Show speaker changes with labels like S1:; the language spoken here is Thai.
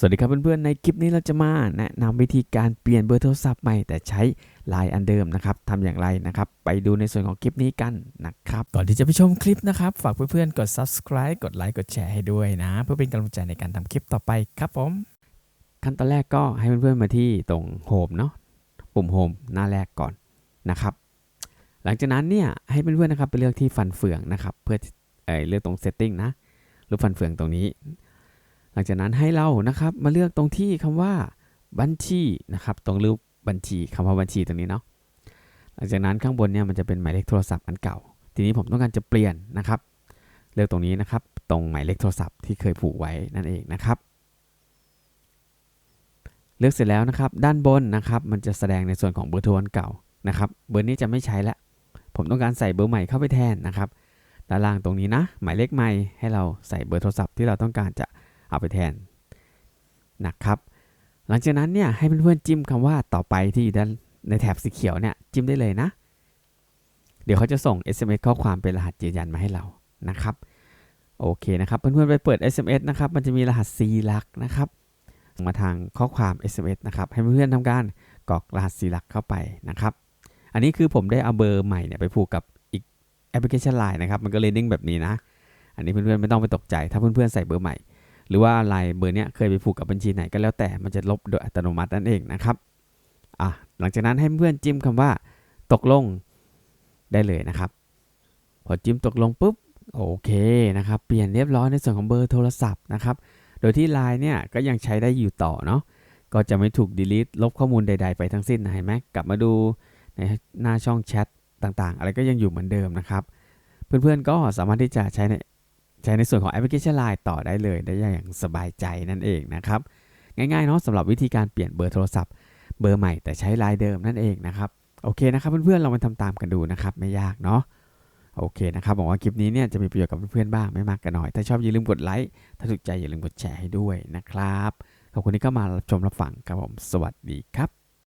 S1: สวัสดีครับเพื่อนๆ ในคลิปนี้เราจะมาแนะนำวิธีการเปลี่ยนเบอร์โทรศัพท์ใหม่แต่ใช้ไลน์อันเดิมนะครับทำอย่างไรนะครับ ไปดูในส่วนของคลิปนี้กันนะครับ ก่อนที่จะไปชมคลิปนะครับ ฝากเพื่อนๆ กด subscribe กดไลค์กดแชร์ให้ด้วยนะ เพื่อเป็นกำลังใจในการทำคลิปต่อไปครับผม ขั้นตอนแรกก็ให้เพื่อนๆ มาที่ตรงโฮมเนาะปุ่มโฮมหน้าแรกก่อนนะครับ หลังจากนั้นเนี่ยให้เพื่อนๆ นะครับไปเลือกที่ฟันเฟืองนะครับเพื่อเอเลือกตรง setting นะรูปฟันเฟืองตรงนี้ ลังจากนั้นให้เรานะครับมาเลือกตรงที่คำว่าบัญชีนะครับ ตรงรูปบัญชีคำว่าบัญชีตรงนี้เนาะหลังจากนั้นข้างบนเนี่ยมันจะเป็นหมายเลขโทรศัพท์อันเก่า ทีนี้ผมต้องการจะเปลี่ยนนะครับเลือกตรงนี้นะครับ ตรงหมายเลขโทรศัพท์ที่เคยผูกไว้นั่นเองนะครับ เลือกเสร็จแล้วนะครับ ด้านบนนะครับ มันจะแสดงในส่วนของเบอร์โทรอันเก่านะครับเบอร์นี้จะไม่ใช้แล้วผมต้องการใส่เบอร์ใหม่เข้าไปแทนนะครับด้านล่างตรงนี้นะ หมายเลขใหม่ให้เราใส่เบอร์โทรศัพท์ที่เราต้องการจะ เอาไปแทนนะครับ หลังจากนั้นเนี่ยให้เพื่อนๆจิ้มคำว่าต่อไปที่อยู่ด้านในแถบสีเขียวเนี่ยจิ้มได้เลยนะ เดี๋ยวเขาจะส่ง SMS ข้อความเป็นรหัสยืนยันมาให้เรานะครับ โอเคนะครับเพื่อนๆไปเปิด SMS นะครับมันจะมีรหัส4หลักนะครับมาทางข้อความ SMS นะครับให้เพื่อนๆทำการกรอกรหัส4หลักเข้าไปนะครับ อันนี้คือผมได้เอาเบอร์ใหม่เนี่ยไปผูกกับอีกแอปพลิเคชัน Line นะครับมันก็เลยเด้งแบบนี้นะ อันนี้เพื่อนๆไม่ต้องไปตกใจ ถ้าเพื่อนๆใส่เบอร์ใหม่ หรือว่าลน์เบอร์เนี้ยเคยไปผูกกับบัญชีไหนก็แล้วแต่มันจะลบโดยอัตโนมัตินั่นเองนะครับอะหลังจากนั้นให้เพื่อนจิ้มคำว่า ตกลงได้เลยนะครับ พอจิ้มตกลงปุ๊บโอเคนะครับเปลี่ยนเรียบร้อยในส่วนของเบอร์โทรศัพท์นะครับโดยที่ไลน์เนี่ยก็ยังใช้ได้อยู่ต่อเนาะก็จะไม่ถูก delete ลบข้อมูลใด ๆ ไปทั้งสิ้นนะเห็นไหมกลับมาดูในหน้าช่องแชทต่างๆ อะไรก็ยังอยู่เหมือนเดิมนะครับ เพื่อนๆก็สามารถที่จะใช้ใน ใช้ในส่วนของแอปพลิเคชัน Line ต่อได้เลยได้อย่างสบายใจนั่นเองนะครับ ง่ายๆเนาะสำหรับวิธีการเปลี่ยนเบอร์โทรศัพท์ เบอร์ใหม่แต่ใช้ไลน์เดิมนั่นเองนะครับโอเคนะครับเพื่อนๆเรามาทำตามกันดูนะครับไม่ยากเนาะโอเคนะครับหวังว่าคลิปนี้เนี่ยจะมีประโยชน์กับเพื่อนๆบ้างไม่มากก็น้อย ถ้าชอบอย่าลืมกดไลค์ถ้าถูกใจอย่าลืมกดแชร์ให้ด้วยนะครับขอบคุณที่เข้ามารับชมรับฟังครับผมสวัสดีครับ